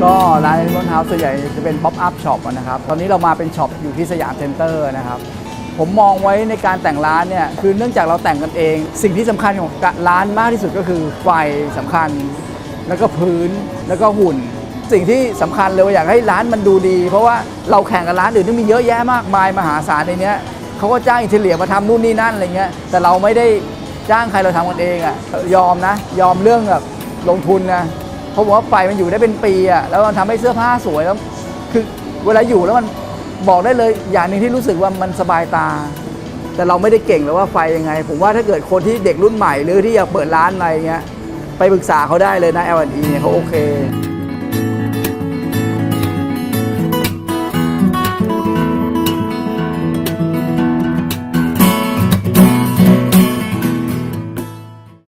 เฮาส์ส่วนใหญ่จะเป็นป๊อปอัพช็อปนะครับ ตอนนี้เรามาเป็นช็อปอยู่ที่สยามเซ็นเตอร์นะครับ ผมมองไว้ในการแต่งร้านเนี่ย คือเนื่องจากเราแต่งกันเอง สิ่งที่สำคัญของร้านมากที่สุดก็คือไฟสำคัญ แล้วก็พื้นแล้วก็หุ่น สิ่งที่สำคัญเลยอยากให้ร้านมันดูดี เพราะว่าเราแข่งกับร้านอื่นที่มีเยอะแยะมากมายมหาศาลในเนี้ยเขาก็จ้างอินเทเลียมาทำนู่นนี่นั่นอะไรเงี้ย แต่เราไม่ได้จ้างใครเราทำกันเองอะ ยอมนะ ยอมเรื่องแบบลงทุนนะ เพราะว่าไฟมันอยู่ได้เป็นปีอะแล้วมันทำให้เสื้อผ้าสวยแล้ว คือเวลาอยู่แล้วมันบอกได้เลยอย่างหนึ่งที่รู้สึกว่ามันสบายตา แต่เราไม่ได้เก่งเลยว่าไฟยังไง ผมว่าถ้าเกิดคนที่เด็กรุ่นใหม่หรือที่อยากเปิดร้านอะไรเงี้ยไปปรึกษาเขาได้เลยนะ L&E เนี่ยเขาโอเค